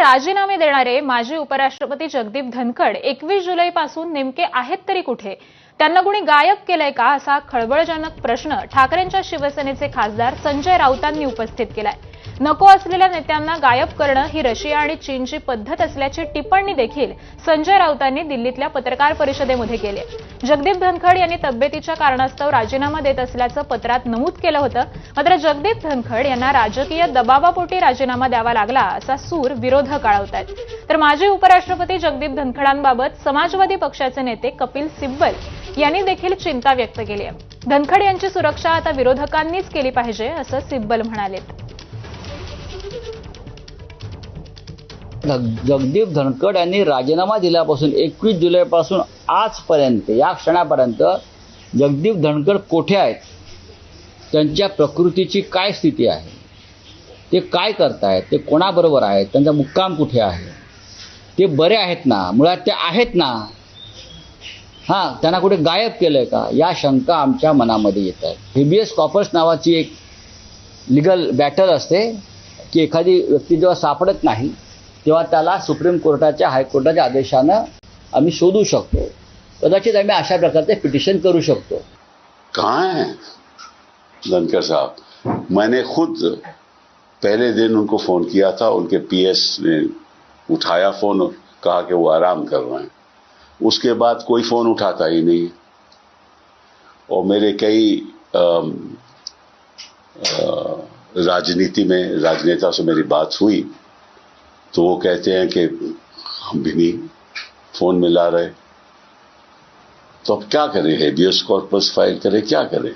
राजीनामे देणारे माजी उपराष्ट्रपती जगदीप धनखड एकवीस जुलैपासून नेमके आहेत तरी कुठे? त्यांना कुणी गायब केलंय का? असा खळबळजनक प्रश्न ठाकरेंच्या शिवसेनेचे खासदार संजय राऊतांनी उपस्थित केलाय. नको असलेल्या नेत्यांना गायब करणं ही रशिया आणि चीनची पद्धत असल्याची टिप्पणी देखील संजय राऊतांनी दिल्लीतल्या पत्रकार परिषदेमध्ये केली. जगदीप धनखड यांनी तब्येतीच्या कारणास्तव राजीनामा देत असल्याचं पत्रात नमूद केलं होतं. मात्र जगदीप धनखड यांना राजकीय दबावापोटी राजीनामा द्यावा लागला असा सूर विरोधक आळवत आहेत तर माजी उपराष्ट्रपती जगदीप धनखडांबाबत समाजवादी पक्षाचे नेते कपिल सिब्बल यांनी देखील चिंता व्यक्त केली आहे. धनखड यांची सुरक्षा आता विरोधकांनीच केली पाहिजे असं सिब्बल म्हणालेत. जगदीप धनकड यांनी राजीनामा दिल्यापासून एकवीस जुलैपासून आजपर्यंत या क्षणापर्यंत जगदीप धनकड कोठे आहेत? त्यांच्या प्रकृतीची काय स्थिती आहे? ते काय करतायत? ते कोणाबरोबर आहेत? त्यांचा मुक्काम कुठे आहे? ते बरे आहेत ना? मुळात ते आहेत ना? हां त्यांना कुठे गायब केलं आहे का? या शंका आमच्या मनामध्ये येत आहेत. हेबियस कॉपर्स नावाची एक लिगल बॅटल असते की एखादी व्यक्ती जेव्हा सापडत नाही तेव्हा सुप्रीम कोर्टाच्या हायकोर्टाच्या आदेशानं आम्ही शोधू शकतो. कदाचित आम्ही अशा प्रकारचे पिटिशन करू शकतो. कहाँ हैं धनकर साहब, मैंने खुद पहले दिन उनको फ़ोन किया था, उनके पीएस ने उठाया फ़ोन और कहा कि वो आराम कर रहे हैं। उसके बाद कोई फ़ोन उठाता ही नहीं। और मेरे कई राजनीति में, राजनेता से मेरी बात हुई। तो वो कहते हैं कि हम भी नहीं फोन मिला रहे। तो अब क्या करें? हेबियस कॉर्पस फाइल करें? क्या करें?